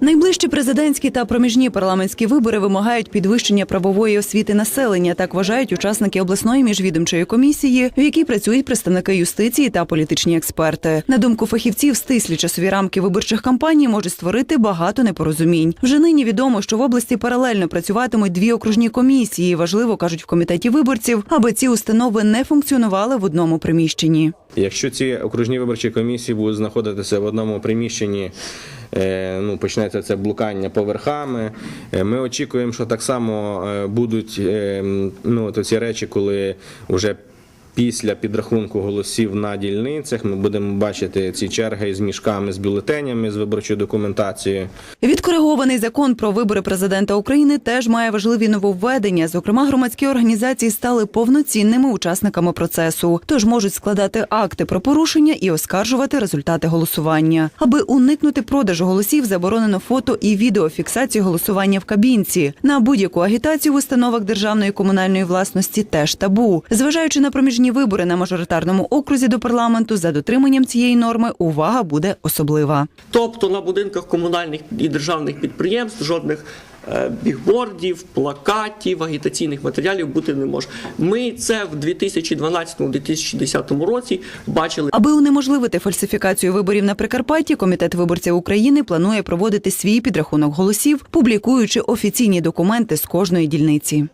Найближчі президентські та проміжні парламентські вибори вимагають підвищення правової освіти населення. Так вважають учасники обласної міжвідомчої комісії, в якій працюють представники юстиції та політичні експерти. На думку фахівців, стислі часові рамки виборчих кампаній можуть створити багато непорозумінь. Вже нині відомо, що в області паралельно працюватимуть дві окружні комісії. Важливо кажуть в комітеті виборців, аби ці установи не функціонували в одному приміщенні. Якщо ці окружні виборчі комісії будуть знаходитися в одному приміщенні, е, ну почнеться це блукання поверхами. е, Ми очікуємо, що так само е, будуть е, ну, ці речі, коли вже після підрахунку голосів на дільницях ми будемо бачити ці черги з мішками, з бюлетенями, з виборчою документацією. Відкоригований закон про вибори президента України теж має важливі нововведення. Зокрема, громадські організації стали повноцінними учасниками процесу, тож можуть складати акти про порушення і оскаржувати результати голосування. Аби уникнути продажу голосів, заборонено фото і відеофіксацію голосування в кабінці. На будь-яку агітацію в установах державної комунальної власності теж табу. Зважаючи на проміжні вибори на мажоритарному окрузі до парламенту, за дотриманням цієї норми увага буде особлива. Тобто на будинках комунальних і державних підприємств жодних е, бігбордів, плакатів, агітаційних матеріалів бути не може. Ми це в 2012-2010 році бачили. Аби унеможливити фальсифікацію виборів на Прикарпатті, комітет виборців України планує проводити свій підрахунок голосів, публікуючи офіційні документи з кожної дільниці.